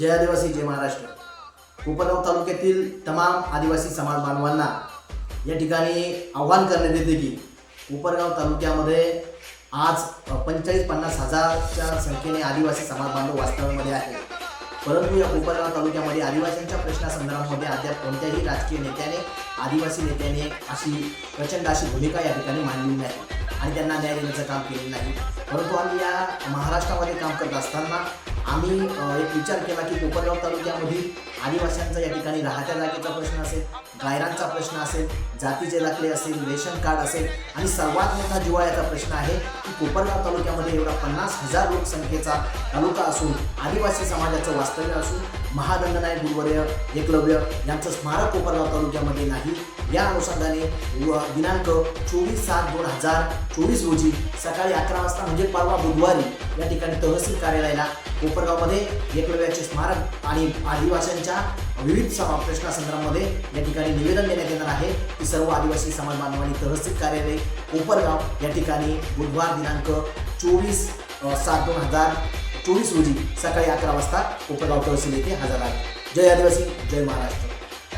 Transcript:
जय आदिवासी जय महाराष्ट्र. कोपरगाव तालुक्यातील तमाम आदिवासी समाज बांधवांना या ठिकाणी आव्हान करण्यात येते की कोपरगाव तालुक्यामध्ये आज पंचेचाळीस पन्नास हजारच्या संख्येने आदिवासी समाज बांधव वास्तव्यामध्ये आहे परंतु या कोपरगाव तालुक्यामध्ये आदिवासींच्या प्रश्नासंदर्भामध्ये अद्याप कोणत्याही राजकीय नेत्याने आदिवासी नेत्याने अशी प्रचंड अशी भूमिका या ठिकाणी मांडली नाही. आणि त्यांना न्याय देण्याचं काम केलेलं नाही. परंतु आम्ही या महाराष्ट्रामध्ये काम करत असताना आम्ही एक विचार केला की कोपरगाव तालुक्यामधील आदिवासींचा या ठिकाणी राहत्या जागेचा प्रश्न असेल गायरांचा प्रश्न असेल जातीचे दाखले असेल रेशन कार्ड असेल आणि सर्वात मोठा जिवाळ्याचा प्रश्न आहे की कोपरगाव तालुक्यामध्ये एवढा पन्नास हजार लोकसंख्येचा तालुका असून आदिवासी समाजाचं वास्तव्य असून महादंडनायक गुरुवर्य एकलव्य यांचं स्मारक कोपरगाव तालुक्यामध्ये नाही. या अनुषंगाने दिनांक चोवीस सात दोन हजार चोवीस रोजी सकाळी अकरा वाजता म्हणजे परवा बुधवारी या ठिकाणी तहसील कार्यालयाला कोपरगावमध्ये एकलव्याचे स्मारक आणि आदिवासींच्या विविध सभा प्रश्नासंदर्भामध्ये या ठिकाणी निवेदन देण्यात येणार आहे. की सर्व आदिवासी समाज बांधवांनी तहसील कार्यालय कोपरगाव या ठिकाणी बुधवार दिनांक चोवीस सात दोन हजार चोवीस रोजी सकाळी अकरा वाजता कोपरगाव तहसील येथे हजर आहे जय आदिवासी जय महाराष्ट्र.